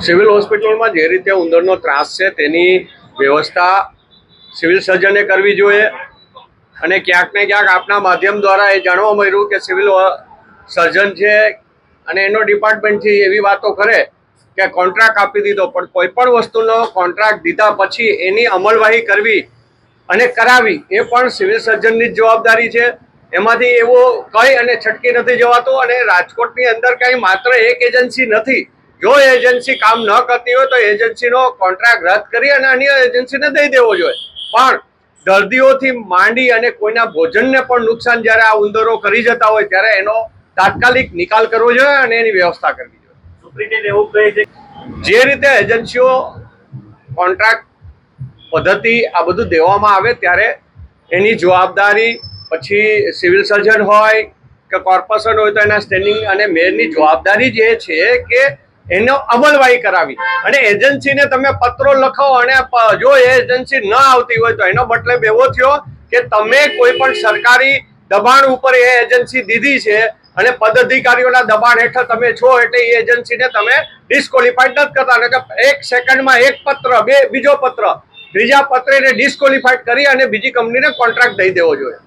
Civil હોસ્પિટલમાં જે રીતે ઉંદરનો ત્રાસ છે, તેની વ્યવસ્થા સિવિલ સર્જને કરવી જોઈએ. અને ક્યાંક ને ક્યાંક આપના માધ્યમ દ્વારા એ જાણવા મળ્યું કે સિવિલ સર્જન છે અને એનો ડિપાર્ટમેન્ટથી એવી વાતો કરે કે કોન્ટ્રાક્ટ આપી દીધો. પણ કોઈ પણ વસ્તુનો કોન્ટ્રાક્ટ દીધા પછી એની અમલવાહી કરવી અને કરાવી એ પણ સિવિલ સર્જનની જ જવાબદારી છે. એમાંથી એવો કઈ અને છટકી નથી જવાતું અને રાજકોટની અંદર કઈ માત્ર એક એજન્સી નથી. જો એજન્સી કામ ન કરતી હોય તો એજન્સીનો કોન્ટ્રાક્ટ રદ કરી અને અન્ય એજન્સીને દઈ દેવો જોઈએ. પણ દર્દીઓથી માંડી અને કોઈના ભોજનને પણ નુકસાન જ્યારે આ ઉંદરો કરી જતા હોય ત્યારે એનો તાત્કાલિક નિકાલ કરવો જોઈએ અને એની વ્યવસ્થા કરવી જોઈએ. એવું કહે છે જે રીતે એજન્સીઓ કોન્ટ્રાક્ટ પદ્ધતિ આ બધું દેવામાં આવે ત્યારે એની જવાબદારી પછી સિવિલ સર્જન હોય કે કોર્પોરેશન હોય તો એના સ્ટેન્ડિંગ અને મેયરની જવાબદારી જે છે કે એનો અમલવાહી કરાવી. અને એજન્સીને તમે પત્રો લખો અને જો એ એજન્સી ન આવતી હોય તો એનો મતલબ એવો થયો કે તમે કોઈ પણ સરકારી દબાણ ઉપર એ એજન્સી દીધી છે અને પદાધિકારીઓના દબાણ હેઠળ તમે છો એટલે એ એજન્સીને તમે ડિસ્કોલિફાઈડ નથી કરતા. એટલે એક સેકન્ડમાં એક પત્ર, બે, બીજો પત્ર, ત્રીજા પત્રને ડિસ્કોલિફાઈડ કરી અને બીજી કંપનીને કોન્ટ્રાક્ટ દઈ દેવો જોઈએ.